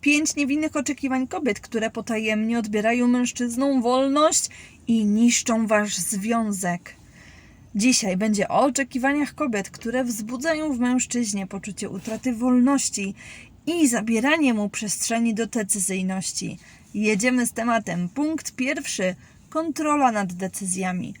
Pięć niewinnych oczekiwań kobiet, które potajemnie odbierają mężczyznom wolność i niszczą wasz związek. Dzisiaj będzie o oczekiwaniach kobiet, które wzbudzają w mężczyźnie poczucie utraty wolności i zabieranie mu przestrzeni do decyzyjności. Jedziemy z tematem. Punkt pierwszy: kontrola nad decyzjami.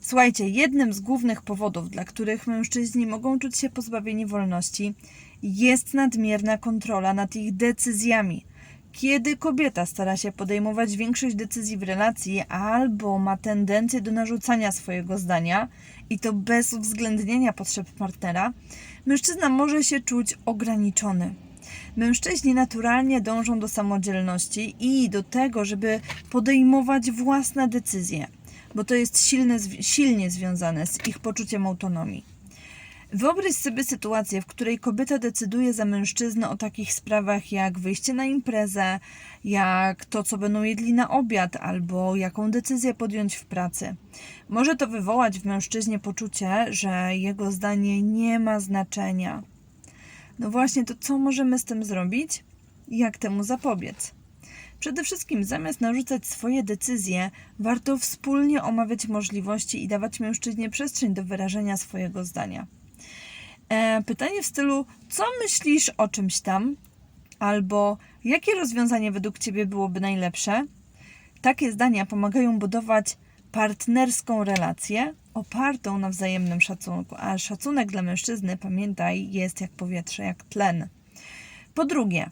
Słuchajcie, jednym z głównych powodów, dla których mężczyźni mogą czuć się pozbawieni wolności, jest nadmierna kontrola nad ich decyzjami. Kiedy kobieta stara się podejmować większość decyzji w relacji albo ma tendencję do narzucania swojego zdania i to bez uwzględnienia potrzeb partnera, mężczyzna może się czuć ograniczony. Mężczyźni naturalnie dążą do samodzielności i do tego, żeby podejmować własne decyzje, bo to jest silne, silnie związane z ich poczuciem autonomii. Wyobraź sobie sytuację, w której kobieta decyduje za mężczyznę o takich sprawach jak wyjście na imprezę, jak to, co będą jedli na obiad, albo jaką decyzję podjąć w pracy. Może to wywołać w mężczyźnie poczucie, że jego zdanie nie ma znaczenia. No właśnie, to co możemy z tym zrobić? Jak temu zapobiec? Przede wszystkim, zamiast narzucać swoje decyzje, warto wspólnie omawiać możliwości i dawać mężczyźnie przestrzeń do wyrażenia swojego zdania. E, pytanie w stylu: Co myślisz o czymś tam? Albo jakie rozwiązanie według Ciebie byłoby najlepsze? Takie zdania pomagają budować partnerską relację opartą na wzajemnym szacunku, a szacunek dla mężczyzny, pamiętaj, jest jak powietrze, jak tlen. Po drugie,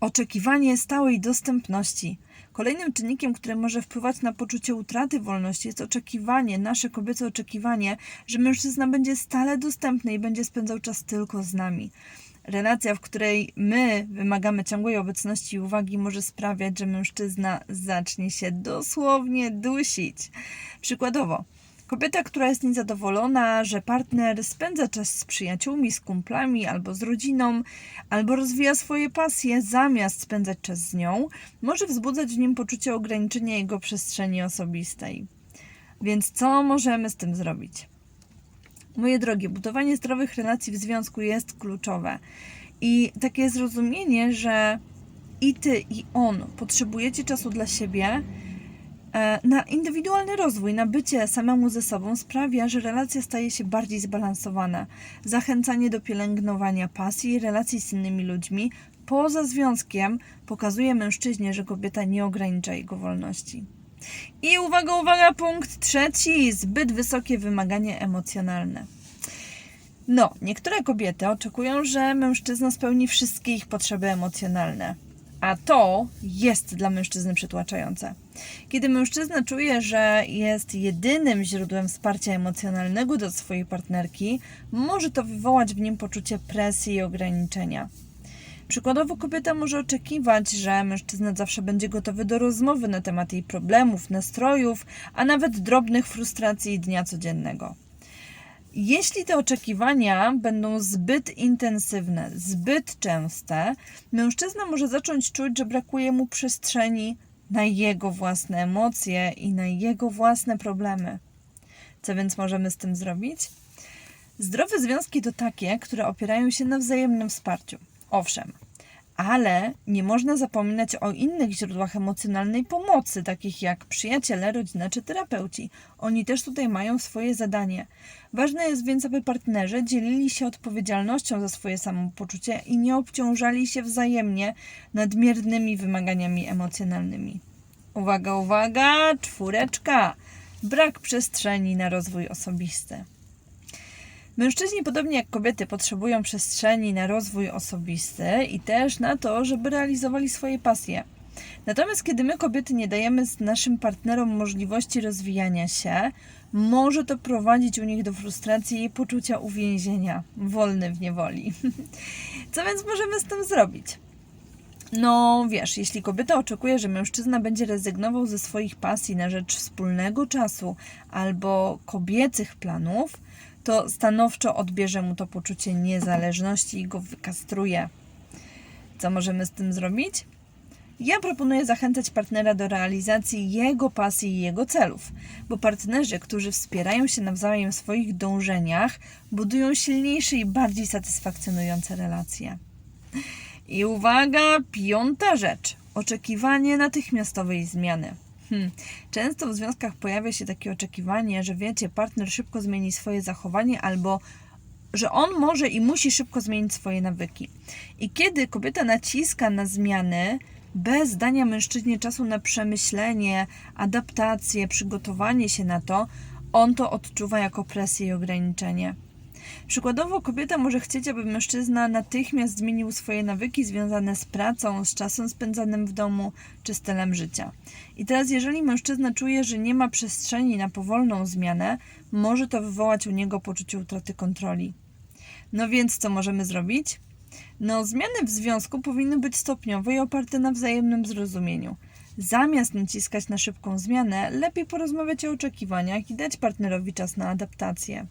oczekiwanie stałej dostępności. Kolejnym czynnikiem, który może wpływać na poczucie utraty wolności, jest oczekiwanie, nasze kobiece oczekiwanie, że mężczyzna będzie stale dostępny i będzie spędzał czas tylko z nami. Relacja, w której my wymagamy ciągłej obecności i uwagi, może sprawiać, że mężczyzna zacznie się dosłownie dusić. Przykładowo, Kobieta, która jest niezadowolona, że partner spędza czas z przyjaciółmi, z kumplami albo z rodziną, albo rozwija swoje pasje zamiast spędzać czas z nią, może wzbudzać w nim poczucie ograniczenia jego przestrzeni osobistej. Więc co możemy z tym zrobić? Moje drogie, budowanie zdrowych relacji w związku jest kluczowe. I takie zrozumienie, że i ty, i on potrzebujecie czasu dla siebie, na indywidualny rozwój, na bycie samemu ze sobą sprawia, że relacja staje się bardziej zbalansowana. Zachęcanie do pielęgnowania pasji i relacji z innymi ludźmi poza związkiem pokazuje mężczyźnie, że kobieta nie ogranicza jego wolności. I uwaga, uwaga, punkt trzeci: zbyt wysokie wymagania emocjonalne. No, niektóre kobiety oczekują, że mężczyzna spełni wszystkie ich potrzeby emocjonalne a to jest dla mężczyzny przytłaczające. Kiedy mężczyzna czuje, że jest jedynym źródłem wsparcia emocjonalnego do swojej partnerki, może to wywołać w nim poczucie presji i ograniczenia. Przykładowo kobieta może oczekiwać, że mężczyzna zawsze będzie gotowy do rozmowy na temat jej problemów, nastrojów, a nawet drobnych frustracji dnia codziennego. Jeśli te oczekiwania będą zbyt intensywne, zbyt częste, mężczyzna może zacząć czuć, że brakuje mu przestrzeni na jego własne emocje i na jego własne problemy. Co więc możemy z tym zrobić? Zdrowe związki to takie, które opierają się na wzajemnym wsparciu. Owszem, ale nie można zapominać o innych źródłach emocjonalnej pomocy, takich jak przyjaciele, rodzina czy terapeuci. Oni też tutaj mają swoje zadanie. Ważne jest więc, aby partnerzy dzielili się odpowiedzialnością za swoje samopoczucie i nie obciążali się wzajemnie nadmiernymi wymaganiami emocjonalnymi. Uwaga, uwaga, czwóreczka! Brak przestrzeni na rozwój osobisty. Mężczyźni, podobnie jak kobiety, potrzebują przestrzeni na rozwój osobisty i też na to, żeby realizowali swoje pasje. Natomiast kiedy my, kobiety, nie dajemy naszym partnerom możliwości rozwijania się, może to prowadzić u nich do frustracji i poczucia uwięzienia, wolny w niewoli. Co więc możemy z tym zrobić? No wiesz, jeśli kobieta oczekuje, że mężczyzna będzie rezygnował ze swoich pasji na rzecz wspólnego czasu albo kobiecych planów, to stanowczo odbierze mu to poczucie niezależności i go wykastruje. Co możemy z tym zrobić? Ja proponuję zachęcać partnera do realizacji jego pasji i jego celów, bo partnerzy, którzy wspierają się nawzajem w swoich dążeniach, budują silniejsze i bardziej satysfakcjonujące relacje. I uwaga, piąta rzecz. Oczekiwanie natychmiastowej zmiany. Hmm. Często w związkach pojawia się takie oczekiwanie, że wiecie, partner szybko zmieni swoje zachowanie albo że on może i musi szybko zmienić swoje nawyki. I kiedy kobieta naciska na zmiany, bez dania mężczyźnie czasu na przemyślenie, adaptację, przygotowanie się na to, on to odczuwa jako presję i ograniczenie. Przykładowo, kobieta może chcieć, aby mężczyzna natychmiast zmienił swoje nawyki związane z pracą, z czasem spędzanym w domu czy stylem życia. I teraz, jeżeli mężczyzna czuje, że nie ma przestrzeni na powolną zmianę, może to wywołać u niego poczucie utraty kontroli. No więc, co możemy zrobić? No, zmiany w związku powinny być stopniowe i oparte na wzajemnym zrozumieniu. Zamiast naciskać na szybką zmianę, lepiej porozmawiać o oczekiwaniach i dać partnerowi czas na adaptację.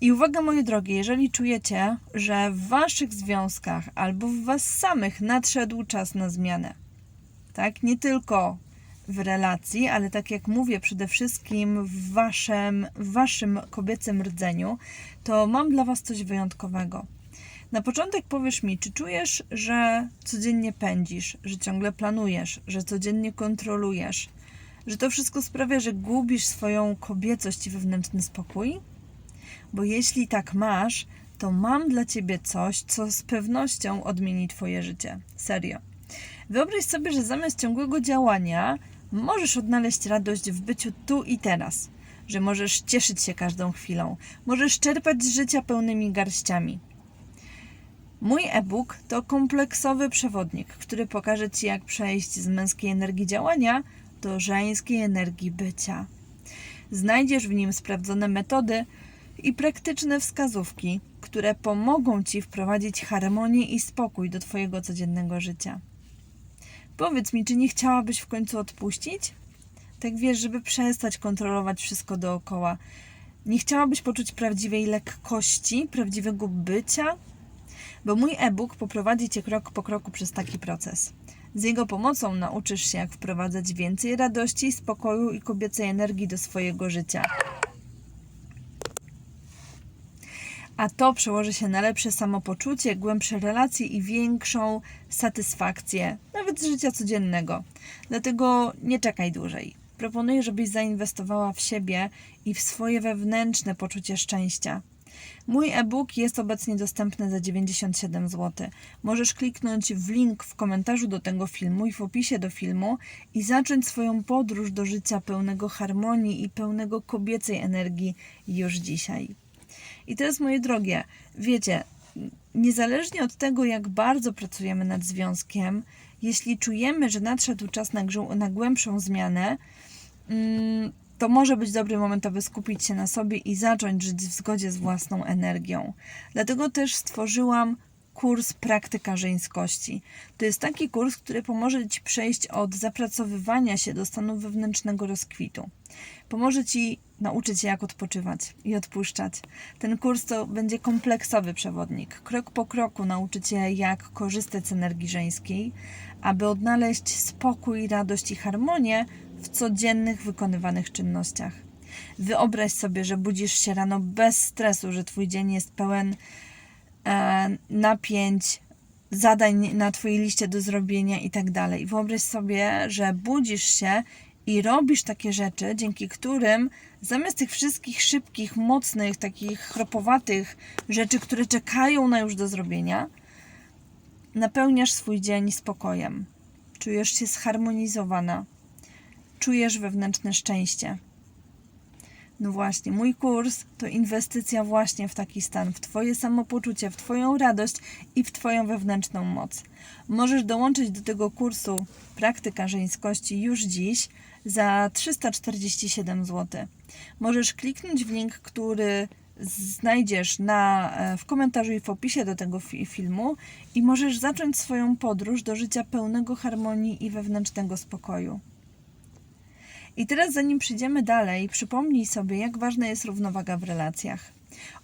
I uwaga, moje drogie, jeżeli czujecie, że w waszych związkach albo w was samych nadszedł czas na zmianę, tak, nie tylko w relacji, ale tak jak mówię, przede wszystkim w waszym, waszym kobiecym rdzeniu, to mam dla was coś wyjątkowego. Na początek powiesz mi, czy czujesz, że codziennie pędzisz, że ciągle planujesz, że codziennie kontrolujesz, że to wszystko sprawia, że gubisz swoją kobiecość i wewnętrzny spokój? Bo jeśli tak masz, to mam dla ciebie coś, co z pewnością odmieni twoje życie. Serio. Wyobraź sobie, że zamiast ciągłego działania możesz odnaleźć radość w byciu tu i teraz, że możesz cieszyć się każdą chwilą, możesz czerpać z życia pełnymi garściami. Mój e-book to kompleksowy przewodnik, który pokaże Ci, jak przejść z męskiej energii działania do żeńskiej energii bycia. Znajdziesz w nim sprawdzone metody i praktyczne wskazówki, które pomogą Ci wprowadzić harmonię i spokój do Twojego codziennego życia. Powiedz mi, czy nie chciałabyś w końcu odpuścić? Tak wiesz, żeby przestać kontrolować wszystko dookoła. Nie chciałabyś poczuć prawdziwej lekkości, prawdziwego bycia? Bo mój e-book poprowadzi Cię krok po kroku przez taki proces. Z jego pomocą nauczysz się, jak wprowadzać więcej radości, spokoju i kobiecej energii do swojego życia. A to przełoży się na lepsze samopoczucie, głębsze relacje i większą satysfakcję, nawet z życia codziennego. Dlatego nie czekaj dłużej. Proponuję, żebyś zainwestowała w siebie i w swoje wewnętrzne poczucie szczęścia. Mój e-book jest obecnie dostępny za 97 zł. Możesz kliknąć w link w komentarzu do tego filmu i w opisie do filmu i zacząć swoją podróż do życia pełnego harmonii i pełnego kobiecej energii już dzisiaj. I teraz, moje drogie, wiecie, niezależnie od tego, jak bardzo pracujemy nad związkiem, jeśli czujemy, że nadszedł czas na, na głębszą zmianę, mm, to może być dobry moment, aby skupić się na sobie i zacząć żyć w zgodzie z własną energią. Dlatego też stworzyłam kurs Praktyka Żeńskości. To jest taki kurs, który pomoże Ci przejść od zapracowywania się do stanu wewnętrznego rozkwitu. Pomoże Ci nauczyć się, jak odpoczywać i odpuszczać. Ten kurs to będzie kompleksowy przewodnik. Krok po kroku nauczy Cię, jak korzystać z energii żeńskiej, aby odnaleźć spokój, radość i harmonię w codziennych wykonywanych czynnościach. Wyobraź sobie, że budzisz się rano bez stresu, że Twój dzień jest pełen e, napięć, zadań na Twojej liście do zrobienia i tak dalej. Wyobraź sobie, że budzisz się i robisz takie rzeczy, dzięki którym zamiast tych wszystkich szybkich, mocnych, takich chropowatych rzeczy, które czekają na już do zrobienia, napełniasz swój dzień spokojem. Czujesz się zharmonizowana. Czujesz wewnętrzne szczęście. No właśnie, mój kurs to inwestycja właśnie w taki stan, w Twoje samopoczucie, w Twoją radość i w Twoją wewnętrzną moc. Możesz dołączyć do tego kursu Praktyka Żeńskości już dziś za 347 zł. Możesz kliknąć w link, który znajdziesz na, e, w komentarzu i w opisie do tego fi filmu i możesz zacząć swoją podróż do życia pełnego harmonii i wewnętrznego spokoju. I teraz, zanim przyjdziemy dalej, przypomnij sobie, jak ważna jest równowaga w relacjach.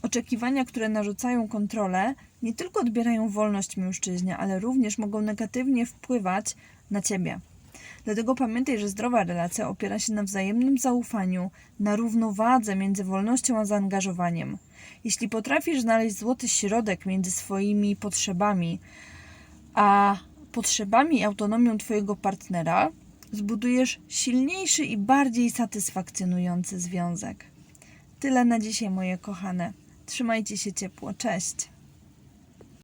Oczekiwania, które narzucają kontrolę, nie tylko odbierają wolność mężczyźnie, ale również mogą negatywnie wpływać na ciebie. Dlatego pamiętaj, że zdrowa relacja opiera się na wzajemnym zaufaniu, na równowadze między wolnością a zaangażowaniem. Jeśli potrafisz znaleźć złoty środek między swoimi potrzebami, a potrzebami i autonomią Twojego partnera, zbudujesz silniejszy i bardziej satysfakcjonujący związek. Tyle na dzisiaj, moje kochane. Trzymajcie się ciepło. Cześć.